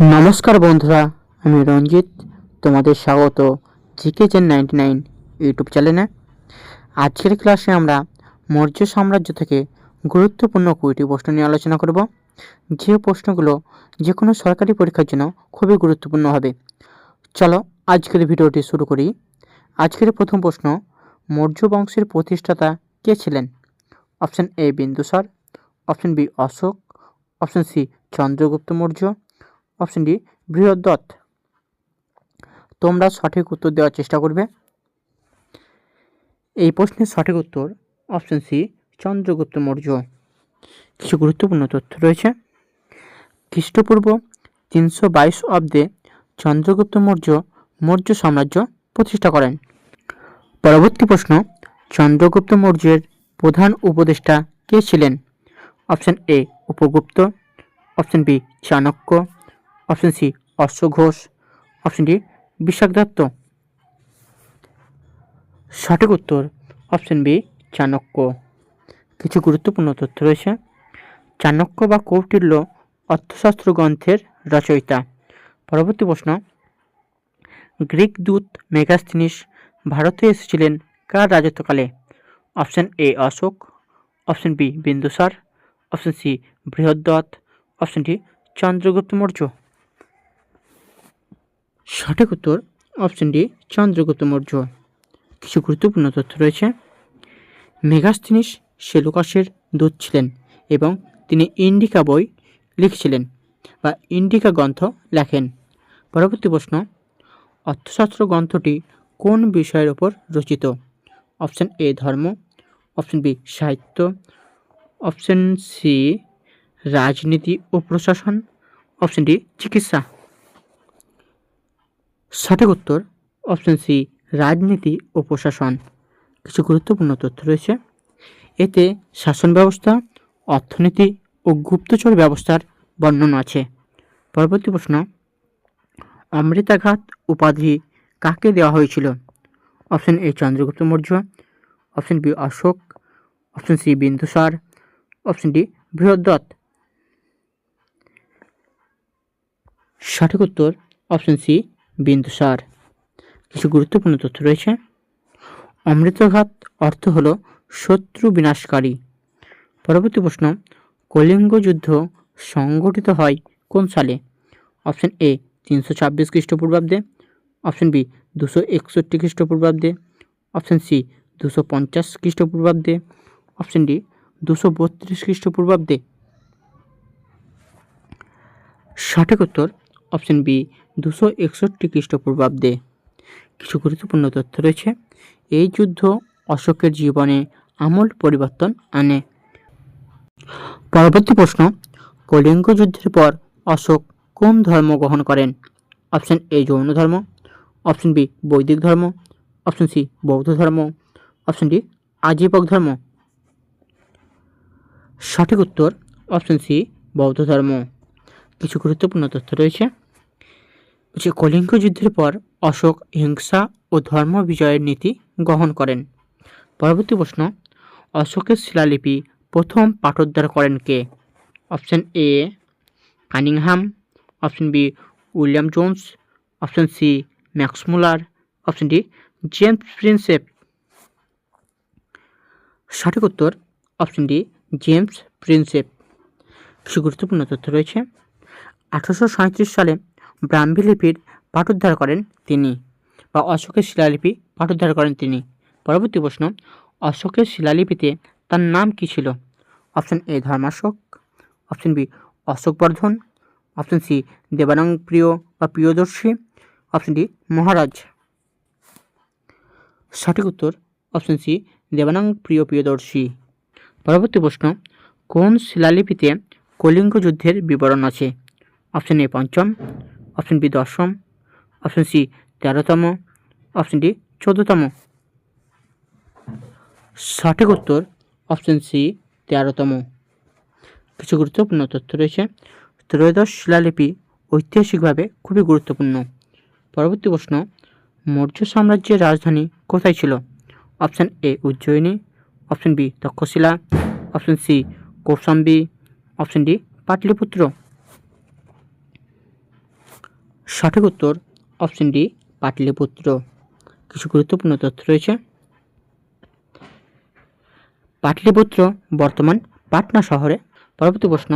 নমস্কার বন্ধুরা, আমি রঞ্জিত, তোমাদের স্বাগত GK gen ninety nine YouTube চ্যানেলে। আজকের ক্লাসে আমরা মৌর্য সাম্রাজ্য থেকে গুরুত্বপূর্ণ কুড়িটি প্রশ্ন নিয়ে আলোচনা করব। যে প্রশ্নগুলো যে কোনো সরকারি পরীক্ষার জন্য খুবই গুরুত্বপূর্ণ হবে। চলো আজকের ভিডিওটি শুরু করি। আজকের প্রথম প্রশ্ন, মৌর্য বংশের প্রতিষ্ঠাতা কে ছিলেন? Option A Bindusara, option B Ashoka, option C Chandragupta Maurya option D Brihaddatta তোমরা সঠিক উত্তর দেওয়ার চেষ্টা করবে। এই প্রশ্নের সঠিক উত্তর অপশন সি চন্দ্রগুপ্ত মৌর্য। কিছু গুরুত্বপূর্ণ তথ্য রয়েছে। খ্রিস্টপূর্ব তিনশো বাইশ অব্দে চন্দ্রগুপ্ত মৌর্য মৌর্য সাম্রাজ্য প্রতিষ্ঠা করেন। পরবর্তী প্রশ্ন, চন্দ্রগুপ্ত মৌর্যের প্রধান উপদেষ্টা কে ছিলেন? Option A Upagupta. Option B Chanakya. Option C, অশ্ব ঘোষ। Option D Vishakhadatta. সঠিক উত্তর, অপশন বি, চাণক্য। কিছু গুরুত্বপূর্ণ তথ্য রয়েছে। চাণক্য বা কৌটিল্য অর্থশাস্ত্র গ্রন্থের রচয়িতা। পরবর্তী প্রশ্ন, গ্রিক দূত মেগাস্তিনিস ভারতে এসেছিলেন কার রাজত্বকালে? Option A, Ashoka. Option B, Bindusara. Option C, Brihaddatta. Option D, Chandragupta Maurya. সঠিক উত্তর অপশন ডি চন্দ্রগুপ্ত মৌর্য। কিছু গুরুত্বপূর্ণ তথ্য রয়েছে। মেগাস্তিনিস সেলুকাসের দূত ছিলেন এবং তিনি ইন্ডিকা বই লিখছিলেন বা ইন্ডিকা গ্রন্থ লেখেন। পরবর্তী প্রশ্ন, অর্থশাস্ত্র গ্রন্থটি কোন বিষয়ের ওপর রচিত? অপশন এ ধর্ম। অপশন বি সাহিত্য। অপশন সি রাজনীতি ও প্রশাসন। অপশন ডি চিকিৎসা। সঠিক উত্তর অপশন সি রাজনীতি ও প্রশাসন। কিছু গুরুত্বপূর্ণ তথ্য রয়েছে। এতে শাসন ব্যবস্থা, অর্থনীতি ও গুপ্তচর ব্যবস্থার বর্ণনা আছে। পরবর্তী প্রশ্ন, অমৃতাঘাত উপাধি কাকে দেওয়া হয়েছিল? Option A Chandragupta Maurya. Option B Ashoka. Option C Bindusara. Option D Brihaddatta সঠিক উত্তর অপশন সি বিন্দুসার কিছু গুরুত্বপূর্ণ তথ্য রয়েছে। অমৃতঘাত অর্থ হল শত্রু বিনাশকারী। পরবর্তী প্রশ্ন, কলিঙ্গ যুদ্ধ সংগঠিত হয় কোন সালে? অপশন এ, তিনশো ছাব্বিশ খ্রিস্টপূর্বাব্দে। অপশন বি, দুশো একষট্টি খ্রিস্টপূর্বাব্দে। অপশন সি, দুশো পঞ্চাশ খ্রিস্টপূর্বাব্দে। অপশন ডি, দুশো বত্রিশ খ্রিস্টপূর্বাব্দে। সঠিক উত্তর, অপশন বি দুশো একষট্টি খ্রিস্টপূর্বাব্দে। কিছু গুরুত্বপূর্ণ তথ্য রয়েছে। এই যুদ্ধ অশোকের জীবনে আমূল পরিবর্তন আনে। পরবর্তী প্রশ্ন, কলিঙ্গ যুদ্ধের পর অশোক কোন ধর্ম গ্রহণ করেন? অপশন এ জৈন ধর্ম, অপশন বি, বৈদিক ধর্ম, অপশন সি, বৌদ্ধ ধর্ম, অপশন ডি, আজীবক ধর্ম। সঠিক উত্তর, অপশন সি, বৌদ্ধ ধর্ম। কিছু গুরুত্বপূর্ণ তথ্য রয়েছে। যে কলিঙ্গ যুদ্ধের পর অশোক হিংসা ও ধর্ম বিজয়ের নীতি গ্রহণ করেন। পরবর্তী প্রশ্ন, অশোকের শিলালিপি প্রথম পাঠোদ্ধার করেন কে? Option A Cunningham. Option B William Jones. Option C Max Muller. Option D James Prinsep. সঠিক উত্তর, অপশন ডি জেমস প্রিন্সেপ। কিছু গুরুত্বপূর্ণ তথ্য রয়েছে। আঠারোশো সালে ব্রাহ্মী লিপির পাঠোদ্ধার করেন তিনি বা অশোকের শিলালিপি পাঠোদ্ধার করেন তিনি। পরবর্তী প্রশ্ন, অশোকের শিলালিপিতে তার নাম কী ছিল? Option A, Dharmashoka, option B Ashoka Vardhan option C Devanampriya বা প্রিয়দর্শী, অপশন ডি, মহারাজ। সঠিক উত্তর, অপশন সি দেবানং প্রিয় প্রিয়দর্শী। পরবর্তী প্রশ্ন, কোন শিলালিপিতে কলিঙ্গ যুদ্ধের বিবরণ আছে? অপশন এ, পঞ্চম অপশন বি দশম, অপশন সি তেরোতম, অপশন ডি চোদ্দতম। সঠিক উত্তর অপশন সি তেরোতম। কিছু গুরুত্বপূর্ণ তথ্য রয়েছে। ত্রয়োদশ শিলালিপি ঐতিহাসিকভাবে খুবই গুরুত্বপূর্ণ। পরবর্তী প্রশ্ন, মৌর্য সাম্রাজ্যের রাজধানী কোথায় ছিল? Option A Ujjayini, option B Taxila, option C Kaushambi, option D Pataliputra. সঠিক উত্তর অপশন ডি পাটলিপুত্র। কিছু গুরুত্বপূর্ণ তথ্য রয়েছে। পাটলিপুত্র বর্তমান পাটনা শহরে। পরবর্তী প্রশ্ন,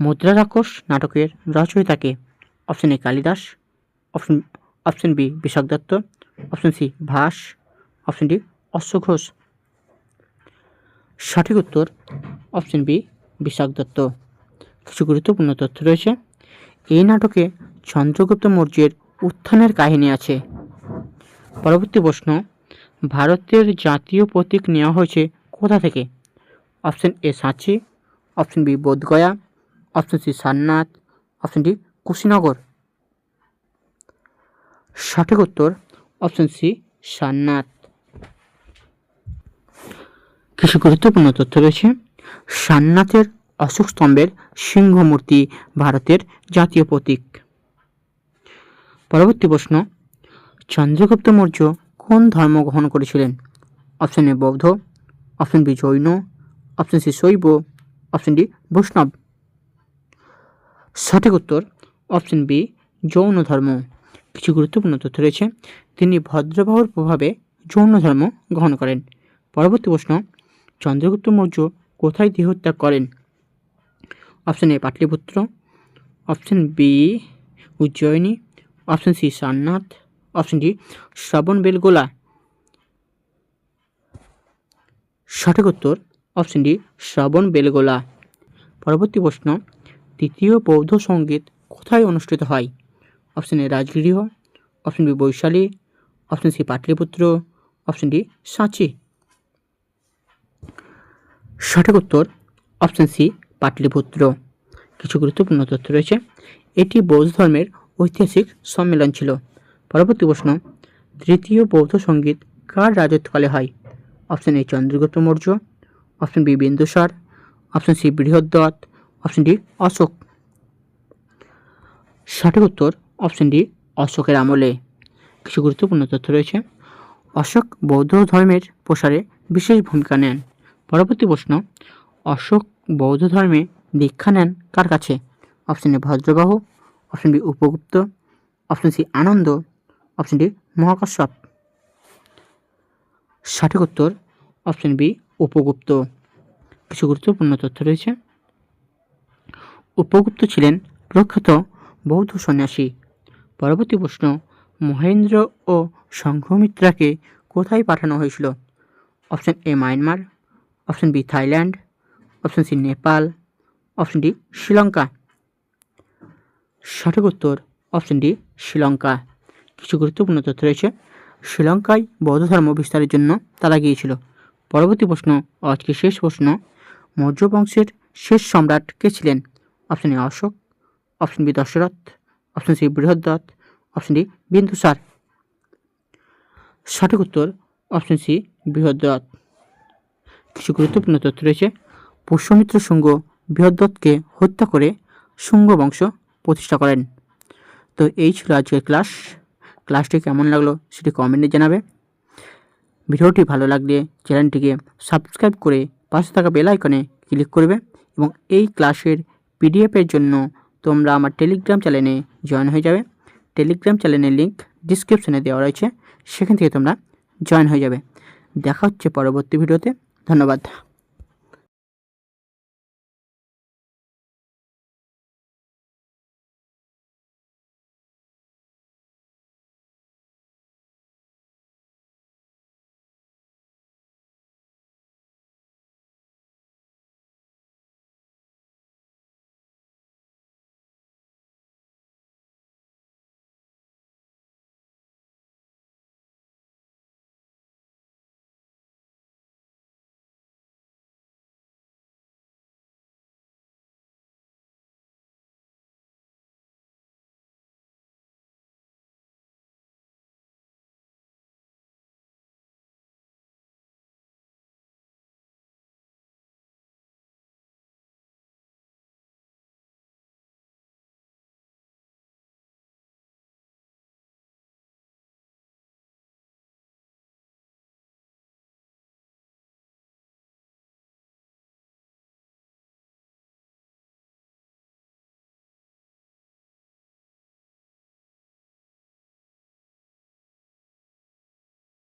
মুদ্রা রাক্ষস নাটকের রচয়িতাকে option A Kalidasa. Option option B Vishakhadatta. Option C Bhasa. Option D অশ্ব ঘোষ। সঠিক উত্তর অপশন বি বিশাখ দত্ত। কিছু গুরুত্বপূর্ণ তথ্য রয়েছে। এই নাটকে চন্দ্রগুপ্ত মৌর্যের উত্থানের কাহিনী আছে। পরবর্তী প্রশ্ন, ভারতের জাতীয় প্রতীক নেওয়া হয়েছে কোথা থেকে? অপশন এ সাঁচি, option B Bodhgaya, option C Sarnath, option D Kushinagar. সঠিক উত্তর, অপশন সি সারনাথ। কিছু গুরুত্বপূর্ণ তথ্য রয়েছে। সারনাথের অশোক স্তম্ভের সিংহ মূর্তি ভারতের জাতীয় প্রতীক। পরবর্তী প্রশ্ন, চন্দ্রগুপ্ত মৌর্য কোন ধর্ম গ্রহণ করেছিলেন? অপশন এ বৌদ্ধ। অপশন বি জৈন। অপশন সি শৈব। অপশন ডি বৈষ্ণব। সঠিক উত্তর অপশন বি যৌন ধর্ম। কিছু গুরুত্বপূর্ণ তথ্য রয়েছে। তিনি ভদ্রবাহুর প্রভাবে যৌন ধর্ম গ্রহণ করেন। পরবর্তী প্রশ্ন, চন্দ্রগুপ্ত মৌর্য কোথায় দেহত্যাগ করেন? Option A Pataliputra. Option B Ujjayini. Option C Sarnath option D Shravanabelagola. সঠিক উত্তর, অপশন ডি শ্রবণ বেলগোলা। পরবর্তী প্রশ্ন তৃতীয় বৌদ্ধ সংগীত কোথায় অনুষ্ঠিত হয়? Option A, Rajagriha. Option B, Vaishali. Option C, Pataliputra. Option D, সাঁচি। সঠিক উত্তর, অপশন সি, পাটলিপুত্র। কিছু গুরুত্বপূর্ণ তথ্য রয়েছে। এটি বৌদ্ধ ধর্মের ঐতিহাসিক সম্মেলন ছিল। পরবর্তী প্রশ্ন, তৃতীয় বৌদ্ধ সংগীত কার রাজত্বকালে হয়? Option A Chandragupta Maurya. Option B Bindusara. Option C Brihadratha option D Ashoka. সঠিক উত্তর, অপশন ডি অশোকের আমলে। কিছু গুরুত্বপূর্ণ তথ্য রয়েছে। অশোক বৌদ্ধ ধর্মের প্রসারে বিশেষ ভূমিকা নেন। পরবর্তী প্রশ্ন, অশোক বৌদ্ধ ধর্মে দীক্ষা নেন কার কাছে? Option A Bhadrabahu. Option B Upagupta, option C Ananda, option D Mahakashyapa সঠিক উত্তর, অপশন বি উপগুপ্ত। কিছু গুরুত্বপূর্ণ তথ্য রয়েছে। উপগুপ্ত ছিলেন প্রখ্যাত বৌদ্ধ সন্ন্যাসী। পরবর্তী প্রশ্ন, মহেন্দ্র ও সংঘমিত্রাকে কোথায় পাঠানো হয়েছিল? Option A Myanmar, option B Thailand, option C Nepal, option D Sri Lanka. সঠিক উত্তর অপশন ডি শ্রীলঙ্কা। কিছু গুরুত্বপূর্ণ তথ্য রয়েছে। শ্রীলঙ্কায় বৌদ্ধ ধর্ম বিস্তারের জন্য তারা গিয়েছিল। পরবর্তী প্রশ্ন আজকে শেষ প্রশ্ন, মৌর্য বংশের শেষ সম্রাট কে ছিলেন? Option A Ashoka option B Dasharatha option C Brihadratha option D Bindusara. সঠিক উত্তর অপশন সি বৃহদ্রথ। কিছু গুরুত্বপূর্ণ তথ্য রয়েছে। পুষ্যমিত্র শুঙ্গ বৃহদ্রথকে হত্যা করে শুঙ্গ বংশ প্রতিষ্ঠা করেন। তো এই ছিল আজকের ক্লাস। ক্লাসটি কেমন লাগল সেটি কমেন্টে জানাবে। ভিডিওটি ভালো লাগলে চ্যানেলটিকে সাবস্ক্রাইব করে পাশে থাকা বেল আইকনে ক্লিক করবে এবং এই ক্লাসের পিডিএফের জন্য তোমরা আমার টেলিগ্রাম চ্যানেলে জয়েন হয়ে যাবে। টেলিগ্রাম চ্যানেলের লিঙ্ক ডিসক্রিপশনে দেওয়া রয়েছে। সেখান থেকে তোমরা জয়েন হয়ে যাবে। দেখা হচ্ছে পরবর্তী ভিডিওতে ধন্যবাদ।